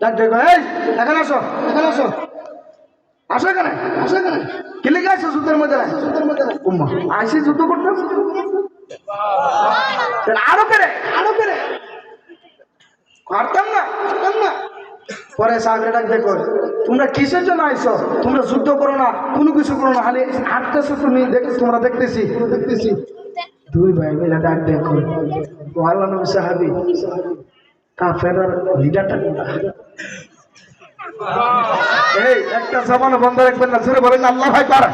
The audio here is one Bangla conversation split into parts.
ডাক দেখো এই, এখানে আসো এখানে আসো। আসো এখানে আসো এখানে। কি আসো মধ্যে যুদ্ধের মধ্যে? উম্মা, আইসি যুদ্ধ করতে আরও করে আরও করে পারতাম না পারতাম না। পরে সাগরে ডাক দেখো তোমরা কিসের জন্য আইছো তোমরা যুদ্ধ করো না, কোনো কিছু করো না, খালি হাঁটতেছো তুমি দেখ, তোমরা দেখতেছি। দেখতেছি দুই ভাই মিলে ডাক দেখো আল্লাহ নবী সাহাবি কাফের লিডারটা কোনটা? এই একটা সামান্য বন্ধ রাখবেন না জোরে বলেন আল্লাহ ভাই পার।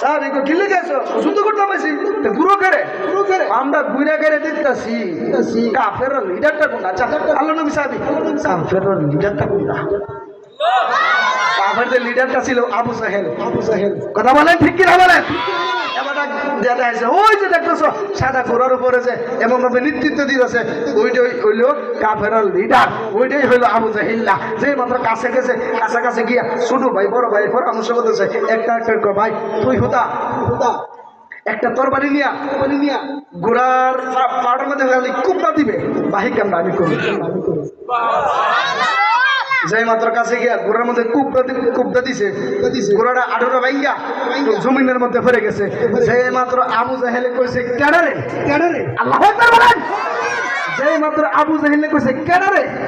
স্যার এগুলো কিলে গেছো যুদ্ধ করতে পারছি গুরু করে গুরু করে আমরা ঘুরে করে দেখতেছি কাফেরার লিডারটা কোনটা? আচ্ছা আল্লাহ নবী সাহেব কাফেরার লিডারটা কোনটা? কাফেরদের লিডারটা ছিল, আবু সাহেল। আবু সাহেল কথা বলেন, ঠিক কিনা বলেন? আছে ওই সাদা ঘোড়ার নেতৃত্ব ওইটাই ওইটাই যে মাত্র কাছে ভাই, বড় ভাই একটা ভাই, তুই নিয়া নিয়া দিবে। বাহি কেমন আমি করি আমি যাই মাত্র কাছে গিয়া ঘোড়ার মধ্যে কুপটা দি- কুপটা দিছে ঘোড়াটা আঠুরা ভাইয়া জমিনের মধ্যে পড়ে গেছে। যে মাত্র আবু জাহেলে কইছে কেডারে কেডারে আল্লাহ বলেন। যে মাত্র আবু জাহেলে কইছে কেডারে